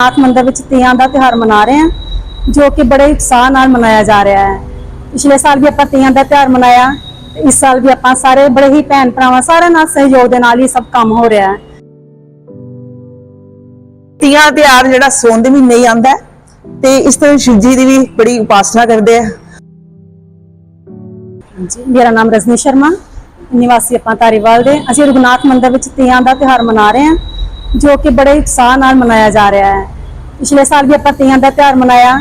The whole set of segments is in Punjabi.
ਨਾਥ ਮੰਦਿਰ ਵਿੱਚ ਤੀਆਂ ਦਾ ਤਿਉਹਾਰ ਮਨਾ ਰਹੇ ਹਾਂ ਜੋ ਕਿ ਬੜੇ ਉਤਸ਼ਾਹ ਨਾਲ ਮਨਾਇਆ ਜਾ ਰਿਹਾ ਹੈ। ਪਿਛਲੇ ਸਾਲ ਵੀ ਆਪਾਂ ਤੀਆਂ ਦਾ ਤਿਉਹਾਰ ਮਨਾਇਆ ਇਸ ਸਾਲ ਵੀ ਆਪਾਂ ਸਾਰੇ ਬੜੇ ਹੀ ਭੈਣ ਭਰਾਵਾਂ ਸਾਰਿਆਂ ਨਾਲ ਸਹਿਯੋਗ ਦੇ ਨਾਲ ਹੀ ਸਭ ਕੰਮ ਹੋ ਰਿਹਾ ਹੈ। ਤੀਆਂ ਤਿਉਹਾਰ ਜਿਹੜਾ ਸੌਣ ਦੇ ਮਹੀਨੇ ਹੀ ਆਉਂਦਾ ਤੇ ਇਸ ਤੋਂ ਸ਼ਿਵ ਜੀ ਦੀ ਵੀ ਬੜੀ ਉਪਾਸਨਾ ਕਰਦੇ ਆ। ਜੀ ਮੇਰਾ ਨਾਮ ਰਜਨੀ ਸ਼ਰਮਾ ਨਿਵਾਸੀ ਆਪਾਂ ਧਾਰੀਵਾਲ ਦੇ ਅਸੀਂ ਰਘੁਨਾਥ ਮੰਦਿਰ ਵਿੱਚ ਤੀਆਂ ਦਾ ਤਿਉਹਾਰ ਮਨਾ ਰਹੇ ਹਾਂ। ਜੋ ਕਿ ਬੜੇ ਉਤਸ਼ਾਹ ਨਾਲ ਮਨਾਇਆ ਜਾ ਰਿਹਾ ਹੈ। ਪਿਛਲੇ ਸਾਲ ਵੀ ਆਪਾਂ ਤੀਆਂ ਦਾ ਤਿਉਹਾਰ ਮਨਾਇਆ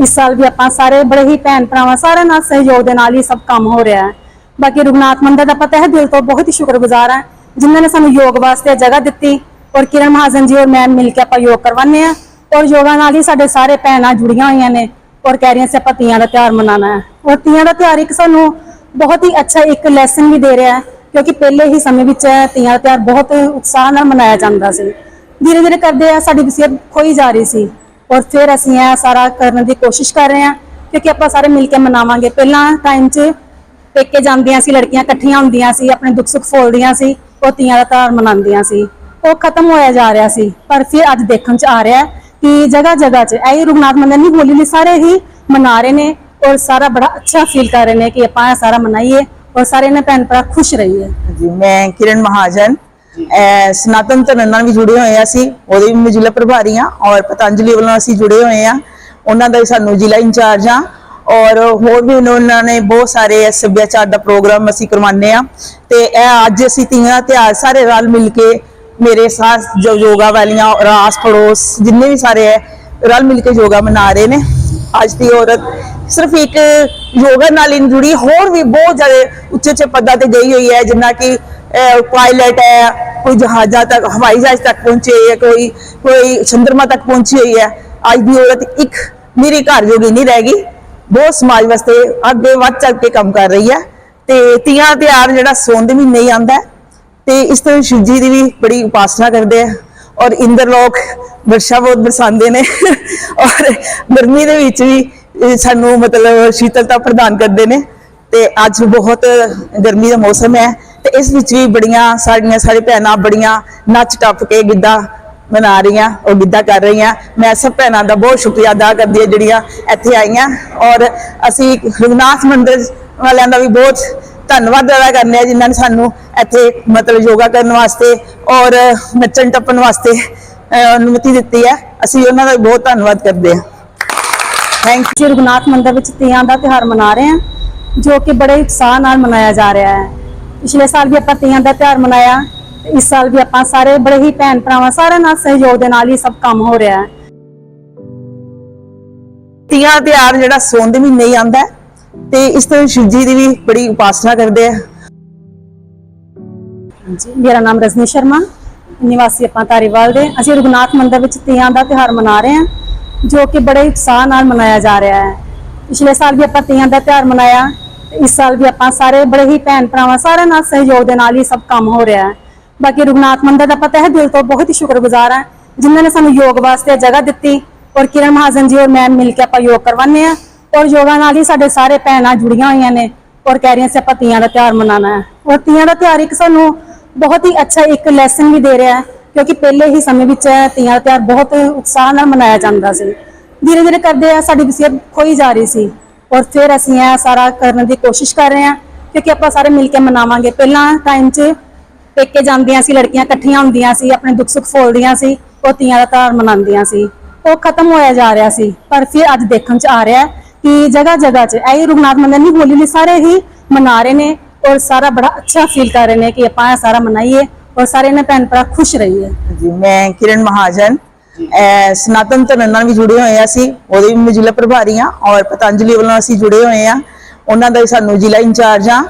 ਇਸ ਸਾਲ ਵੀ ਆਪਾਂ ਸਾਰੇ ਬੜੇ ਹੀ ਭੈਣ ਭਰਾਵਾਂ ਸਾਰਿਆਂ ਨਾਲ ਸਹਿਯੋਗ ਦੇ ਨਾਲ ਹੀ ਸਭ ਕੰਮ ਹੋ ਰਿਹਾ ਹੈ। ਬਾਕੀ ਰਘੁਨਾਥ ਮੰਦਰ ਦਾ ਪਤਾ ਹੈ, ਦਿਲ ਤੋਂ ਬਹੁਤ ਹੀ ਸ਼ੁਕਰਗੁਜ਼ਾਰ ਹਾਂ, ਜਿਨ੍ਹਾਂ ਨੇ ਸਾਨੂੰ ਯੋਗ ਵਾਸਤੇ ਜਗ੍ਹਾ ਦਿੱਤੀ ਔਰ ਕਿਰਨ ਮਹਾਜਨ ਜੀ ਔਰ ਮੈਂ ਮਿਲ ਕੇ ਆਪਾਂ ਯੋਗ ਕਰਵਾਉਂਦੇ ਆ ਔਰ ਯੋਗਾ ਨਾਲ ਹੀ ਸਾਡੇ ਸਾਰੇ ਭੈਣਾਂ ਜੁੜੀਆਂ ਹੋਈਆਂ ਨੇ ਔਰ ਕਹਿ ਰਹੀਆਂ ਸੀ ਆਪਾਂ ਤੀਆਂ ਦਾ ਤਿਉਹਾਰ ਮਨਾਉਣਾ ਹੈ। ਔਰ ਤੀਆਂ ਦਾ ਤਿਉਹਾਰ ਇੱਕ ਸਾਨੂੰ ਬਹੁਤ ਹੀ ਅੱਛਾ ਇੱਕ ਲੈਸਨ ਵੀ ਦੇ ਰਿਹਾ ਹੈ ਕਿਉਂਕਿ ਪਹਿਲੇ ਹੀ ਸਮੇਂ ਵਿੱਚ ਤੀਆਂ ਦਾ ਤਿਉਹਾਰ ਬਹੁਤ ਉਤਸ਼ਾਹ ਨਾਲ ਮਨਾਇਆ ਜਾਂਦਾ ਸੀ। ਧੀਰੇ ਧੀਰੇ ਕਰਦੇ ਆ, ਸਾਡੀ ਵਸੀਅਤ ਖੋਈ ਜਾ ਰਹੀ ਸੀ ਔਰ ਫਿਰ ਅਸੀਂ ਇਹ ਸਾਰਾ ਕਰਨ ਦੀ ਕੋਸ਼ਿਸ਼ ਕਰ ਰਹੇ ਹਾਂ ਕਿਉਂਕਿ ਆਪਾਂ ਸਾਰੇ ਮਿਲ ਕੇ ਮਨਾਵਾਂਗੇ। ਪਹਿਲਾਂ ਟਾਈਮ 'ਚ ਪੇਕੇ ਜਾਂਦੀਆਂ ਸੀ, ਲੜਕੀਆਂ ਇਕੱਠੀਆਂ ਹੁੰਦੀਆਂ ਸੀ, ਆਪਣੇ ਦੁੱਖ ਸੁੱਖ ਫੋਲਦੀਆਂ ਸੀ, ਉਹ ਤੀਆਂ ਦਾ ਤਿਉਹਾਰ ਮਨਾਉਂਦੀਆਂ ਸੀ। ਉਹ ਖਤਮ ਹੋਇਆ ਜਾ ਰਿਹਾ ਸੀ, ਪਰ ਫਿਰ ਅੱਜ ਦੇਖਣ 'ਚ ਆ ਰਿਹਾ ਕਿ ਜਗ੍ਹਾ ਜਗ੍ਹਾ 'ਚ ਇਹ ਰਘੁਨਾਥ ਮੰਦਿਰ ਨਹੀਂ, ਹੋਲੀ ਲਈ ਸਾਰੇ ਹੀ ਮਨਾ ਰਹੇ ਨੇ ਔਰ ਸਾਰਾ ਬੜਾ ਅੱਛਾ ਫੀਲ ਕਰ ਰਹੇ ਨੇ ਕਿ ਆਪਾਂ ਇਹ ਸਾਰਾ ਮਨਾਈਏ। ਔਰ ਸਾਰੇ ਨੇ ਭੈਣ ਭਰਾ ਖੁਸ਼ ਰਹੀਏ। ਜੀ, ਮੈਂ ਕਿਰਨ ਮਹਾਜਨ ਸਨਾਤਨ ਧਰਮ ਨਾਲ ਵੀ ਜੁੜੇ ਹੋਏ ਆ ਅਸੀਂ, ਉਹਦੇ ਵੀ ਮੈਂ ਜ਼ਿਲ੍ਹਾ ਪ੍ਰਭਾਰੀ ਆ ਔਰ ਪਤੰਜਲੀ ਵੱਲੋਂ ਅਸੀਂ ਜੁੜੇ ਹੋਏ ਆ ਉਹਨਾਂ ਦਾ ਵੀ ਸਾਨੂੰ ਜ਼ਿਲ੍ਹਾ ਇੰਚਾਰਜ ਆ ਔਰ ਹੋਰ ਵੀ ਉਹਨਾਂ ਨੇ ਬਹੁਤ ਸਾਰੇ ਸੱਭਿਆਚਾਰ ਦਾ ਪ੍ਰੋਗਰਾਮ ਅਸੀਂ ਕਰਵਾਉਂਦੇ ਆ ਤੇ ਇਹ ਅੱਜ ਅਸੀਂ ਤੀਆਂ ਤਿਉਹਾਰ ਸਾਰੇ ਰਲ ਮਿਲ ਕੇ ਮੇਰੇ ਸਾਥ ਜੋ ਯੋਗਾ ਵਾਲੀਆਂ ਰਾਸ ਆਸ ਪੜੋਸ ਜਿੰਨੇ ਵੀ ਸਾਰੇ ਹੈ ਰਲ ਮਿਲ ਕੇ ਯੋਗਾ ਮਨਾ ਰਹੇ ਨੇ। ਅੱਜ ਦੀ ਔਰਤ ਸਿਰਫ ਇੱਕ ਯੋਗਾ ਨਾਲ ਹੀ ਜੁੜੀ, ਹੋਰ ਵੀ ਬਹੁਤ ਜ਼ਿਆਦਾ ਉੱਚੇ ਉੱਚੇ ਪਦਾਂ ਤੇ ਗਈ ਹੋਈ ਹੈ, ਜਿੰਨਾ ਕਿ ਪਾਇਲਟ ਹੈ, ਕੋਈ ਜਹਾਜ਼ਾਂ ਤੱਕ, ਹਵਾਈ ਜਹਾਜ਼ ਤੱਕ ਪਹੁੰਚੇ ਹੈ, ਕੋਈ ਕੋਈ ਚੰਦਰਮਾ ਤੱਕ ਪਹੁੰਚੀ ਹੋਈ ਹੈ। ਅੱਜ ਦੀ ਔਰਤ ਇੱਕ ਮੇਰੀ ਘਰ ਜੋਗੀ ਨਹੀਂ ਰਹਿ ਗਈ। ਬਹੁਤ ਸਮਾਜ ਵਾਸਤੇ ਅੱਗੇ ਵੱਧ ਚੱਲ ਕੇ ਕੰਮ ਕਰ ਰਹੀ ਹੈ ਤੇ ਤੀਆਂ ਤਿਉਹਾਰ ਜਿਹੜਾ ਸੌਣ ਦੇ ਮਹੀਨੇ ਹੀ ਆਉਂਦਾ ਹੈ ਤੇ ਇਸ ਤਰ੍ਹਾਂ ਸ਼ਿਵ ਜੀ ਦੀ ਵੀ ਬੜੀ ਉਪਾਸਨਾ ਕਰਦੇ ਆ ਔਰ ਇੰਦਰ ਲੋਕ ਵਰਸ਼ਾ ਬਹੁਤ ਬਰਸਾਉਂਦੇ ਨੇ। ਔਰ ਗਰਮੀ ਦੇ ਵਿੱਚ ਵੀ ਸਾਨੂੰ ਮਤਲਬ ਸ਼ੀਤਲਤਾ ਪ੍ਰਦਾਨ ਕਰਦੇ ਨੇ। ਤੇ ਅੱਜ ਬਹੁਤ ਗਰਮੀ ਦਾ ਮੌਸਮ ਹੈ। ਤੇ ਇਸ ਵਿੱਚ ਵੀ ਬੜੀਆਂ ਸਾਡੀਆਂ ਸਾਰੇ ਭੈਣਾਂ ਬੜੀਆਂ ਨੱਚ ਟੱਪ ਕੇ ਗਿੱਧਾ ਮਨਾ ਰਹੀਆਂ ਔਰ ਗਿੱਧਾ ਕਰ ਰਹੀਆਂ। ਮੈਂ ਸਭ ਭੈਣਾਂ ਦਾ ਬਹੁਤ ਸ਼ੁਕਰੀਆ ਅਦਾ ਕਰਦੀ ਹਾਂ ਜਿਹੜੀਆਂ ਇੱਥੇ ਆਈਆਂ। ਔਰ ਅਸੀਂ ਰਘੁਨਾਥ ਮੰਦਿਰ ਵਾਲਿਆਂ ਦਾ ਵੀ ਬਹੁਤ ਧੰਨਵਾਦ ਅਦਾ ਕਰਨੇ ਆ, ਜਿਨ੍ਹਾਂ ਨੇ ਸਾਨੂੰ ਇੱਥੇ ਮਤਲਬ ਯੋਗਾ ਕਰਨ ਵਾਸਤੇ ਔਰ ਨੱਚਣ ਟੱਪਣ ਵਾਸਤੇ ਅਨੁਮਤੀ ਦਿੱਤੀ ਹੈ। ਅਸੀਂ ਉਹਨਾਂ ਦਾ ਬਹੁਤ ਧੰਨਵਾਦ ਕਰਦੇ ਹਾਂ। ਥੈਂਕ ਸ਼੍ਰੀ ਰਘੁਨਾਥ ਮੰਦਿਰ ਵਿੱਚ ਤੀਆਂ ਦਾ ਤਿਉਹਾਰ ਮਨਾ ਰਹੇ ਹਾਂ ਜੋ ਕਿ ਬੜੇ ਉਤਸ਼ਾਹ ਨਾਲ ਮਨਾਇਆ ਜਾ ਰਿਹਾ ਹੈ। ਪਿਛਲੇ ਸਾਲ ਵੀ ਆਪਾਂ ਤੀਆਂ ਦਾ ਤਿਉਹਾਰ ਮਨਾਇਆ ਇਸ ਸਾਲ ਵੀ ਆਪਾਂ ਸਾਰੇ ਬੜੇ ਹੀ ਭੈਣ ਭਰਾਵਾਂ ਸਾਰਿਆਂ ਨਾਲ ਸਹਿਯੋਗ ਦੇ ਨਾਲ ਹੀ ਸਭ ਕੰਮ ਹੋ ਰਿਹਾ ਹੈ। ਤੀਆਂ ਤਿਉਹਾਰ ਜਿਹੜਾ ਸੌਣ ਦੇ ਮਹੀਨੇ ਹੀ ਆਉਂਦਾ ਹੈ ਤੇ ਇਸ ਤੋਂ ਸ਼ਿਵ ਜੀ ਦੀ ਵੀ ਬੜੀ ਉਪਾਸਨਾ ਕਰਦੇ ਆ ਜੀ ਮੇਰਾ ਨਾਮ ਰਜਨੀ ਸ਼ਰਮਾ, ਨਿਵਾਸੀ ਆਪਾਂ ਧਾਰੀਵਾਲ ਦੇ। ਅਸੀਂ ਰਘੁਨਾਥ ਮੰਦਿਰ ਵਿੱਚ ਤੀਆਂ ਦਾ ਤਿਉਹਾਰ ਮਨਾ ਰਹੇ ਹਾਂ, ਜੋ ਕਿ ਬੜੇ ਉਤਸ਼ਾਹ ਨਾਲ ਮਨਾਇਆ ਜਾ ਰਿਹਾ ਹੈ। ਪਿਛਲੇ ਸਾਲ ਵੀ ਆਪਾਂ ਤੀਆਂ ਦਾ ਤਿਉਹਾਰ ਮਨਾਇਆ, ਤੇ ਇਸ ਸਾਲ ਵੀ ਆਪਾਂ ਸਾਰੇ ਬੜੇ ਹੀ ਭੈਣ ਭਰਾਵਾਂ ਸਾਰਿਆਂ ਨਾਲ ਸਹਿਯੋਗ ਦੇ ਨਾਲ ਹੀ ਸਭ ਕੰਮ ਹੋ ਰਿਹਾ ਹੈ। ਬਾਕੀ ਰਘੁਨਾਥ ਮੰਦਿਰ ਦਾ ਪਤਾ ਹੈ ਦਿਲ ਤੋਂ ਬਹੁਤ ਹੀ ਸ਼ੁਕਰਗੁਜ਼ਾਰ ਹਾਂ, ਜਿਨ੍ਹਾਂ ਨੇ ਸਾਨੂੰ ਯੋਗ ਵਾਸਤੇ ਜਗ੍ਹਾ ਦਿੱਤੀ, ਔਰ ਕਿਰਨ ਮਹਾਜਨ ਜੀ ਔਰ ਮੈਂ ਮਿਲ ਕੇ ਆਪਾਂ ਯੋਗ ਕਰਵਾਉਂਦੇ ਆ ਔਰ ਯੋਗਾ ਨਾਲ ਹੀ ਸਾਡੇ ਸਾਰੇ ਭੈਣਾਂ ਜੁੜੀਆਂ ਹੋਈਆਂ ਨੇ, ਔਰ ਕਹਿ ਰਹੀਆਂ ਸੀ ਆਪਾਂ ਤੀਆਂ ਦਾ ਤਿਉਹਾਰ ਮਨਾਉਣਾ ਹੈ। ਔਰ ਤੀਆਂ ਦਾ ਤਿਉਹਾਰ ਇੱਕ ਸਾਨੂੰ ਬਹੁਤ ਹੀ ਅੱਛਾ ਇੱਕ ਲੈਸਨ ਵੀ ਦੇ ਰਿਹਾ ਹੈ, ਕਿਉਂਕਿ ਪਹਿਲੇ ਹੀ ਸਮੇਂ ਵਿੱਚ ਤੀਆਂ ਦਾ ਤਿਉਹਾਰ ਬਹੁਤ ਉਤਸ਼ਾਹ ਨਾਲ ਮਨਾਇਆ ਜਾਂਦਾ ਸੀ। ਧੀਰੇ ਧੀਰੇ ਕਰਦੇ ਆ, ਸਾਡੀ ਵਸੀਅਤ ਖੋਈ ਜਾ ਰਹੀ ਸੀ ਔਰ ਫਿਰ ਅਸੀਂ ਇਹ ਸਾਰਾ ਕਰਨ ਦੀ ਕੋਸ਼ਿਸ਼ ਕਰ ਰਹੇ ਹਾਂ, ਕਿਉਂਕਿ ਆਪਾਂ ਸਾਰੇ ਮਿਲ ਕੇ ਮਨਾਵਾਂਗੇ। ਪਹਿਲਾਂ ਟਾਈਮ 'ਚ ਪੇਕੇ ਜਾਂਦੀਆਂ ਸੀ, ਲੜਕੀਆਂ ਇਕੱਠੀਆਂ ਹੁੰਦੀਆਂ ਸੀ, ਆਪਣੇ ਦੁੱਖ ਸੁੱਖ ਫੋਲਦੀਆਂ ਸੀ, ਉਹ ਤੀਆਂ ਦਾ ਤਿਉਹਾਰ ਮਨਾਉਂਦੀਆਂ ਸੀ। ਉਹ ਖਤਮ ਹੋਇਆ ਜਾ ਰਿਹਾ ਸੀ, ਪਰ ਫਿਰ ਅੱਜ ਦੇਖਣ 'ਚ ਆ ਰਿਹਾ ਕਿ ਜਗ੍ਹਾ ਜਗ੍ਹਾ 'ਚ ਇਹ ਰਘੁਨਾਥ ਮੰਦਰ ਨਹੀਂ ਹੋਲੀ ਲਈ ਸਾਰੇ ਹੀ ਮਨਾ ਰਹੇ ਨੇ। ਔਰ ਸਾਰਾ ਬੜਾ ਅੱਛਾ ਫੀਲ ਕਰ ਰਹੇ ਨੇ ਕਿ ਆਪਾਂ ਇਹ ਸਾਰਾ ਮਨਾਈਏ ਔਰ ਸਾਰੇ ਨੇ ਭੈਣ ਭਰਾ ਖੁਸ਼ ਰਹੀਏ। ਜੀ, ਮੈਂ ਕਿਰਨ ਮਹਾਜਨ ਸਨਾਤਨ ਧਰਮ ਨਾਲ ਵੀ ਜੁੜੇ ਹੋਏ ਆ ਅਸੀਂ, ਉਹਦੇ ਵੀ ਮੈਂ ਜ਼ਿਲ੍ਹਾ ਪ੍ਰਭਾਰੀ ਆ ਔਰ ਪਤੰਜਲੀ ਵੱਲੋਂ ਅਸੀਂ ਜੁੜੇ ਹੋਏ ਆ ਉਹਨਾਂ ਦਾ ਸਾਨੂੰ ਜ਼ਿਲ੍ਹਾ ਇੰਚਾਰਜ ਆ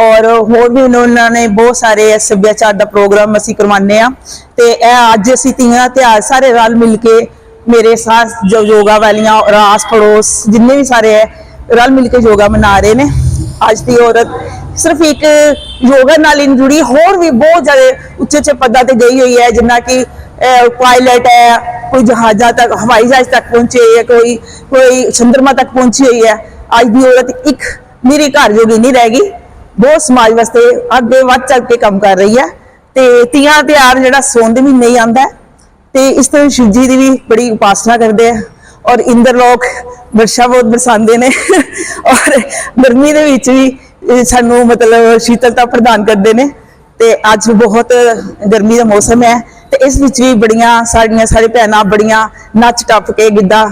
ਔਰ ਹੋਰ ਵੀ ਉਹਨਾਂ ਨੇ ਬਹੁਤ ਸਾਰੇ ਸੱਭਿਆਚਾਰ ਦਾ ਪ੍ਰੋਗਰਾਮ ਅਸੀਂ ਕਰਵਾਉਂਦੇ ਆ ਤੇ ਇਹ ਅੱਜ ਅਸੀਂ ਤੀਆਂ ਤਿਉਹਾਰ ਸਾਰੇ ਰਲ ਮਿਲ ਕੇ ਮੇਰੇ ਸਾਥ ਜੋ ਯੋਗਾ ਵਾਲੀਆਂ ਔਰ ਆਸ ਪੜੋਸ ਜਿੰਨੇ ਵੀ ਸਾਰੇ ਹੈ ਰਲ ਮਿਲ ਕੇ ਯੋਗਾ ਮਨਾ ਰਹੇ ਨੇ। ਅੱਜ ਦੀ ਔਰਤ ਸਿਰਫ ਇੱਕ ਯੋਗਾ ਨਾਲ ਹੀ ਜੁੜੀ, ਹੋਰ ਵੀ ਬਹੁਤ ਜ਼ਿਆਦਾ ਉੱਚੇ ਉੱਚੇ ਪਦਾਂ ਤੇ ਗਈ ਹੋਈ ਹੈ, ਜਿੰਨਾ ਕਿ ਪਾਇਲਟ ਹੈ, ਕੋਈ ਜਹਾਜ਼ਾਂ ਤੱਕ, ਹਵਾਈ ਜਹਾਜ਼ ਤੱਕ ਪਹੁੰਚੇ ਹੈ, ਕੋਈ ਕੋਈ ਚੰਦਰਮਾ ਤੱਕ ਪਹੁੰਚੀ ਹੋਈ ਹੈ। ਅੱਜ ਦੀ ਔਰਤ ਇੱਕ ਮੇਰੀ ਘਰ ਜੋਗੀ ਨਹੀਂ ਰਹਿ ਗਈ। ਬਹੁਤ ਸਮਾਜ ਵਾਸਤੇ ਅੱਗੇ ਵੱਧ ਚੱਲ ਕੇ ਕੰਮ ਕਰ ਰਹੀ ਹੈ। ਤੇ ਤੀਆਂ ਤਿਉਹਾਰ ਜਿਹੜਾ ਸੌਣ ਦੇ ਮਹੀਨੇ ਹੀ ਆਉਂਦਾ ਤੇ ਇਸ ਤੋਂ ਸ਼ਿਵ ਜੀ ਦੀ ਵੀ ਬੜੀ ਉਪਾਸਨਾ ਕਰਦੇ ਆ। ਔਰ ਇੰਦਰ ਲੋਕ ਵਰਸ਼ਾ ਬਹੁਤ ਬਰਸਾਉਂਦੇ ਨੇ। ਔਰ ਗਰਮੀ ਦੇ ਵਿੱਚ ਵੀ ਇਹ ਸਾਨੂੰ ਮਤਲਬ ਸ਼ੀਤਲਤਾ ਪ੍ਰਦਾਨ ਕਰਦੇ ਨੇ ਤੇ ਅੱਜ ਬਹੁਤ ਗਰਮੀ ਦਾ ਮੌਸਮ ਹੈ ਤੇ ਇਸ ਵਿੱਚ ਵੀ ਬੜੀਆਂ ਸਾਡੀਆਂ ਸਾਰੇ ਭੈਣਾਂ ਬੜੀਆਂ ਨੱਚ ਟੱਪ ਕੇ ਗਿੱਧਾ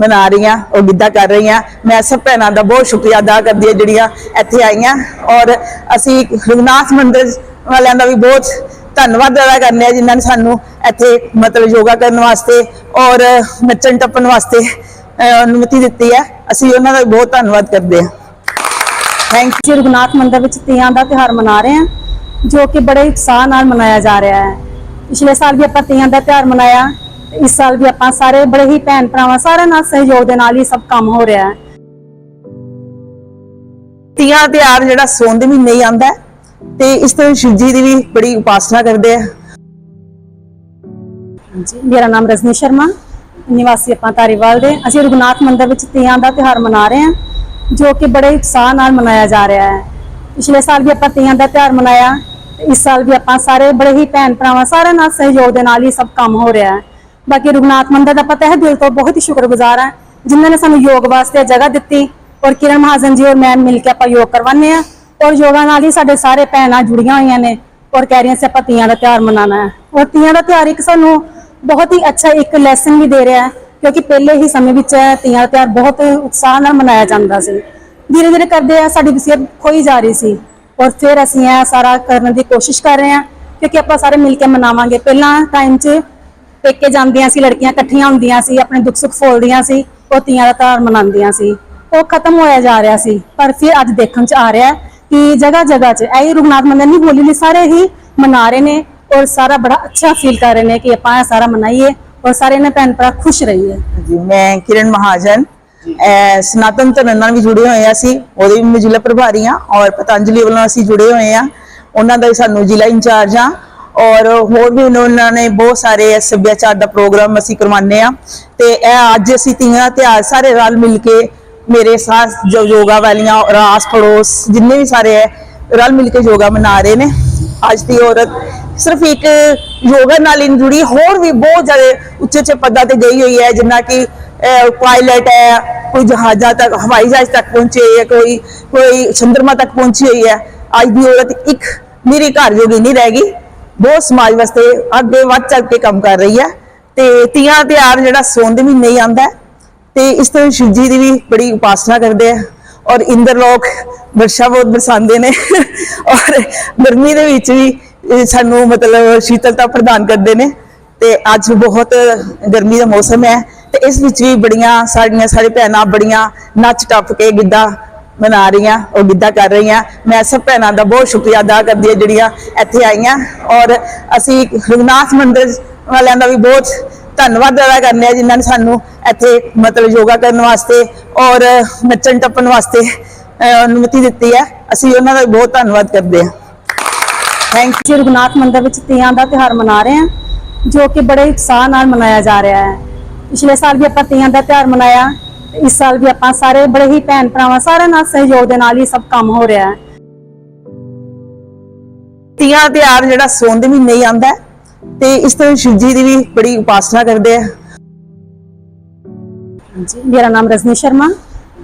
ਮਨਾ ਰਹੀਆਂ, ਉਹ ਗਿੱਧਾ ਕਰ ਰਹੀਆਂ। ਮੈਂ ਸਭ ਭੈਣਾਂ ਦਾ ਬਹੁਤ ਸ਼ੁਕਰੀਆ ਅਦਾ ਕਰਦੀ ਹਾਂ ਜਿਹੜੀਆਂ ਇੱਥੇ ਆਈਆਂ ਔਰ ਅਸੀਂ ਰਘੁਨਾਥ ਮੰਦਿਰ ਵਾਲਿਆਂ ਦਾ ਵੀ ਬਹੁਤ ਧੰਨਵਾਦ ਅਦਾ ਕਰਨੇ ਆ ਜਿਨ੍ਹਾਂ ਨੇ ਸਾਨੂੰ ਇੱਥੇ ਮਤਲਬ ਯੋਗਾ ਕਰਨ ਵਾਸਤੇ ਔਰ ਨੱਚਣ ਟੱਪਣ ਵਾਸਤੇ ਅਨੁਮਤੀ ਦਿੱਤੀ ਹੈ। ਅਸੀਂ ਉਹਨਾਂ ਦਾ ਬਹੁਤ ਧੰਨਵਾਦ ਕਰਦੇ ਹਾਂ। ਥੈਂਕ ਅਸੀਂ ਰਘੁਨਾਥ ਮੰਦਿਰ ਵਿੱਚ ਤੀਆਂ ਦਾ ਤਿਉਹਾਰ ਮਨਾ ਰਹੇ ਹਾਂ, ਜੋ ਕਿ ਬੜੇ ਉਤਸ਼ਾਹ ਨਾਲ ਮਨਾਇਆ ਜਾ ਰਿਹਾ ਹੈ। ਪਿਛਲੇ ਸਾਲ ਵੀ ਆਪਾਂ ਤੀਆਂ ਦਾ ਤਿਉਹਾਰ ਮਨਾਇਆ, ਇਸ ਸਾਲ ਵੀ ਆਪਾਂ ਸਾਰੇ ਬੜੇ ਹੀ ਭੈਣ ਭਰਾਵਾਂ ਸਾਰਿਆਂ ਨਾਲ ਸਹਿਯੋਗ ਦੇ ਨਾਲ ਹੀ ਸਭ ਕੰਮ ਹੋ ਰਿਹਾ ਹੈ। ਤੀਆਂ ਤਿਉਹਾਰ ਜਿਹੜਾ ਸੌਣ ਦੇ ਮਹੀਨੇ ਹੀ ਆਉਂਦਾ ਤੇ ਇਸ ਤੋਂ ਸ਼ਿਵ ਜੀ ਦੀ ਵੀ ਬੜੀ ਉਪਾਸਨਾ ਕਰਦੇ ਆ। ਜੀ ਮੇਰਾ ਨਾਮ ਰਜਨੀ ਸ਼ਰਮਾ, ਨਿਵਾਸੀ ਆਪਾਂ ਧਾਰੀਵਾਲ ਦੇ ਅਸੀਂ ਰਘੁਨਾਥ ਮੰਦਿਰ ਵਿੱਚ ਤੀਆਂ ਦਾ ਤਿਉਹਾਰ ਮਨਾ ਰਹੇ ਹਾਂ। ਜੋ ਕਿ ਬੜੇ ਉਤਸ਼ਾਹ ਨਾਲ ਮਨਾਇਆ ਜਾ ਰਿਹਾ ਹੈ। ਪਿਛਲੇ ਸਾਲ ਵੀ ਆਪਾਂ ਤੀਆਂ ਦਾ ਤਿਉਹਾਰ ਮਨਾਇਆ ਇਸ ਸਾਲ ਵੀ ਆਪਾਂ ਸਾਰੇ ਬੜੇ ਹੀ ਭੈਣ ਭਰਾਵਾਂ ਸਾਰਿਆਂ ਨਾਲ ਸਹਿਯੋਗ ਦੇ ਨਾਲ ਹੀ ਸਭ ਕੰਮ ਹੋ ਰਿਹਾ ਹੈ। ਬਾਕੀ ਰਘੁਨਾਥ ਮੰਦਰ ਦਾ ਪਤਾ ਹੈ ਦਿਲ ਤੋਂ ਬਹੁਤ ਹੀ ਸ਼ੁਕਰਗੁਜ਼ਾਰ ਹਾਂ, ਜਿਨ੍ਹਾਂ ਨੇ ਸਾਨੂੰ ਯੋਗ ਵਾਸਤੇ ਜਗ੍ਹਾ ਦਿੱਤੀ ਔਰ ਕਿਰਨ ਮਹਾਜਨ ਜੀ ਔਰ ਮੈਂ ਮਿਲ ਕੇ ਆਪਾਂ ਯੋਗ ਕਰਵਾਉਂਦੇ ਆ ਔਰ ਯੋਗਾ ਨਾਲ ਹੀ ਸਾਡੇ ਸਾਰੇ ਭੈਣਾਂ ਜੁੜੀਆਂ ਹੋਈਆਂ ਨੇ ਔਰ ਕਹਿ ਰਹੀਆਂ ਸੀ ਆਪਾਂ ਤੀਆਂ ਦਾ ਤਿਉਹਾਰ ਮਨਾਉਣਾ ਹੈ। ਔਰ ਤੀਆਂ ਦਾ ਤਿਉਹਾਰ ਇੱਕ ਸਾਨੂੰ ਬਹੁਤ ਹੀ ਅੱਛਾ ਇੱਕ ਲੈਸਨ ਵੀ ਦੇ ਰਿਹਾ ਹੈ ਕਿਉਂਕਿ ਪਹਿਲੇ ਹੀ ਸਮੇਂ ਵਿੱਚ ਤੀਆਂ ਦਾ ਤਿਉਹਾਰ ਬਹੁਤ ਉਤਸ਼ਾਹ ਨਾਲ ਮਨਾਇਆ ਜਾਂਦਾ ਸੀ। ਧੀਰੇ ਧੀਰੇ ਕਰਦੇ ਆ, ਸਾਡੀ ਵਸੀਅਤ ਖੋਈ ਜਾ ਰਹੀ ਸੀ। ਔਰ ਫਿਰ ਅਸੀਂ ਇਹ ਸਾਰਾ ਕਰਨ ਦੀ ਕੋਸ਼ਿਸ਼ ਕਰ ਰਹੇ ਹਾਂ, ਕਿਉਂਕਿ ਆਪਾਂ ਸਾਰੇ ਮਿਲ ਕੇ ਮਨਾਵਾਂਗੇ। ਪਹਿਲਾਂ ਟਾਈਮ 'ਚ ਪੇਕੇ ਜਾਂਦੀਆਂ ਸੀ, ਲੜਕੀਆਂ ਇਕੱਠੀਆਂ ਹੁੰਦੀਆਂ ਸੀ, ਆਪਣੇ ਦੁੱਖ ਸੁੱਖ ਫੋਲਦੀਆਂ ਸੀ, ਉਹ ਤੀਆਂ ਦਾ ਤਿਉਹਾਰ ਮਨਾਉਂਦੀਆਂ ਸੀ। ਉਹ ਖਤਮ ਹੋਇਆ ਜਾ ਰਿਹਾ ਸੀ, ਪਰ ਫਿਰ ਅੱਜ ਦੇਖਣ 'ਚ ਆ ਰਿਹਾ ਕਿ ਜਗ੍ਹਾ ਜਗ੍ਹਾ 'ਚ ਇਹ ਰਘੁਨਾਥ ਮੰਦਿਰ ਨਹੀਂ, ਹੋਲੀ ਲਈ ਸਾਰੇ ਹੀ ਮਨਾ ਰਹੇ ਨੇ ਔਰ ਸਾਰਾ ਬੜਾ ਅੱਛਾ ਫੀਲ ਕਰ ਰਹੇ ਨੇ ਕਿ ਆਪਾਂ ਇਹ ਸਾਰਾ ਮਨਾਈਏ। ਔਰ ਸਾਰੇ ਨੇ ਭੈਣ ਭਰਾ ਖੁਸ਼ ਰਹੀਏ। ਜੀ ਮੈਂ ਕਿਰਨ ਮਹਾਜਨ ਸਨਾਤਨ ਧਰਮ ਨਾਲ ਵੀ ਜੁੜੇ ਹੋਏ ਆ ਅਸੀਂ ਉਹਦੇ ਵੀ ਮੈਂ ਜ਼ਿਲ੍ਹਾ ਪ੍ਰਭਾਰੀ ਆ ਔਰ ਪਤੰਜਲੀ ਵੱਲੋਂ ਅਸੀਂ ਜੁੜੇ ਹੋਏ ਆ। ਉਹਨਾਂ ਦਾ ਸਾਨੂੰ ਜ਼ਿਲ੍ਹਾ ਇੰਚਾਰਜ ਆ ਔਰ ਹੋਰ ਵੀ ਉਹਨਾਂ ਨੇ ਬਹੁਤ ਸਾਰੇ ਸੱਭਿਆਚਾਰ ਦਾ ਪ੍ਰੋਗਰਾਮ ਅਸੀਂ ਕਰਵਾਉਂਦੇ ਆ। ਤੇ ਇਹ ਅੱਜ ਅਸੀਂ ਤੀਆਂ ਤਿਉਹਾਰ ਸਾਰੇ ਰਲ ਮਿਲ ਕੇ ਮੇਰੇ ਸਾਥ ਜੋ ਯੋਗਾ ਵਾਲੀਆਂ ਔਰ ਆਸ ਪੜੋਸ ਜਿੰਨੇ ਵੀ ਸਾਰੇ ਹੈ ਰਲ ਮਿਲ ਕੇ ਯੋਗਾ ਮਨਾ ਰਹੇ ਨੇ। ਅੱਜ ਦੀ ਔਰਤ ਸਿਰਫ ਇੱਕ ਯੋਗਾ ਨਾਲ ਹੀ ਜੁੜੀ, ਹੋਰ ਵੀ ਬਹੁਤ ਜ਼ਿਆਦਾ ਉੱਚੇ ਉੱਚੇ ਪਦਾਂ ਤੇ ਗਈ ਹੋਈ ਹੈ, ਜਿੰਨਾ ਕਿ ਪਾਇਲਟ ਹੈ, ਕੋਈ ਜਹਾਜ਼ਾਂ ਤੱਕ, ਹਵਾਈ ਜਹਾਜ਼ ਤੱਕ ਪਹੁੰਚੇ ਹੈ, ਕੋਈ ਕੋਈ ਚੰਦਰਮਾ ਤੱਕ ਪਹੁੰਚੀ ਹੋਈ ਹੈ। ਅੱਜ ਦੀ ਔਰਤ ਇੱਕ ਮੇਰੇ ਘਰ ਜੋਗੀ ਨਹੀਂ ਰਹਿ ਗਈ। ਬਹੁਤ ਸਮਾਜ ਵਾਸਤੇ ਅੱਗੇ ਵੱਧ ਚੱਲ ਕੇ ਕੰਮ ਕਰ ਰਹੀ ਹੈ। ਤੇ ਤੀਆਂ ਤਿਉਹਾਰ ਜਿਹੜਾ ਸੌਣ ਦੇ ਮਹੀਨੇ ਹੀ ਆਉਂਦਾ ਹੈ। ਤੇ ਇਸ ਤੋਂ ਸ਼ਿਵ ਜੀ ਦੀ ਵੀ ਬੜੀ ਉਪਾਸਨਾ ਕਰਦੇ ਆ। ਔਰ ਇੰਦਰ ਲੋਕ ਵਰਸ਼ਾ ਬਹੁਤ ਬਰਸਾਉਂਦੇ ਨੇ। ਔਰ ਗਰਮੀ ਦੇ ਵਿੱਚ ਵੀ ਇਹ ਸਾਨੂੰ ਮਤਲਬ ਸ਼ੀਤਲਤਾ ਪ੍ਰਦਾਨ ਕਰਦੇ ਨੇ ਤੇ ਅੱਜ ਬਹੁਤ ਗਰਮੀ ਦਾ ਮੌਸਮ ਹੈ ਤੇ ਇਸ ਵਿੱਚ ਵੀ ਬੜੀਆਂ ਸਾਡੀਆਂ ਸਾਰੇ ਭੈਣਾਂ ਬੜੀਆਂ ਨੱਚ ਟੱਪ ਕੇ ਗਿੱਧਾ ਮਨਾ ਰਹੀਆਂ, ਉਹ ਗਿੱਧਾ ਕਰ ਰਹੀਆਂ। ਮੈਂ ਸਭ ਭੈਣਾਂ ਦਾ ਬਹੁਤ ਸ਼ੁਕਰੀਆ ਅਦਾ ਕਰਦੀ ਹਾਂ ਜਿਹੜੀਆਂ ਇੱਥੇ ਆਈਆਂ ਔਰ ਅਸੀਂ ਰਘੁਨਾਥ ਮੰਦਿਰ ਵਾਲਿਆਂ ਦਾ ਵੀ ਬਹੁਤ ਧੰਨਵਾਦ ਅਦਾ ਕਰਨੇ ਆ ਜਿਨ੍ਹਾਂ ਨੇ ਸਾਨੂੰ ਇੱਥੇ ਮਤਲਬ ਯੋਗਾ ਕਰਨ ਵਾਸਤੇ ਔਰ ਨੱਚਣ ਟੱਪਣ ਵਾਸਤੇ ਅਨੁਮਤੀ ਦਿੱਤੀ ਹੈ। ਅਸੀਂ ਉਹਨਾਂ ਦਾ ਵੀ ਬਹੁਤ ਧੰਨਵਾਦ ਕਰਦੇ ਹਾਂ। ਥੈਂਕ ਅਸੀਂ ਰਘੁਨਾਥ ਮੰਦਿਰ ਵਿੱਚ ਤੀਆਂ ਦਾ ਤਿਉਹਾਰ ਮਨਾ ਰਹੇ ਹਾਂ ਜੋ ਕਿ ਬੜੇ ਉਤਸ਼ਾਹ ਨਾਲ ਮਨਾਇਆ ਜਾ ਰਿਹਾ ਹੈ। ਪਿਛਲੇ ਸਾਲ ਵੀ ਆਪਾਂ ਤੀਆਂ ਦਾ ਤਿਉਹਾਰ ਮਨਾਇਆ ਤੇ ਇਸ ਸਾਲ ਵੀ ਆਪਾਂ ਸਾਰੇ ਬੜੇ ਹੀ ਭੈਣ ਭਰਾਵਾਂ ਸਾਰਿਆਂ ਨਾਲ ਸਹਿਯੋਗ ਦੇ ਨਾਲ ਹੀ ਸਭ ਕੰਮ ਹੋ ਰਿਹਾ ਹੈ। ਤੀਆਂ ਤਿਉਹਾਰ ਜਿਹੜਾ ਸੌਣ ਦੇ ਮਹੀਨੇ ਹੀ ਆਉਂਦਾ ਹੈ ਤੇ ਇਸ ਤਰ੍ਹਾਂ ਸ਼ਿਵ ਜੀ ਦੀ ਵੀ ਬੜੀ ਉਪਾਸਨਾ ਕਰਦੇ ਆ। ਜੀ ਮੇਰਾ ਨਾਮ ਰਜਨੀ ਸ਼ਰਮਾ।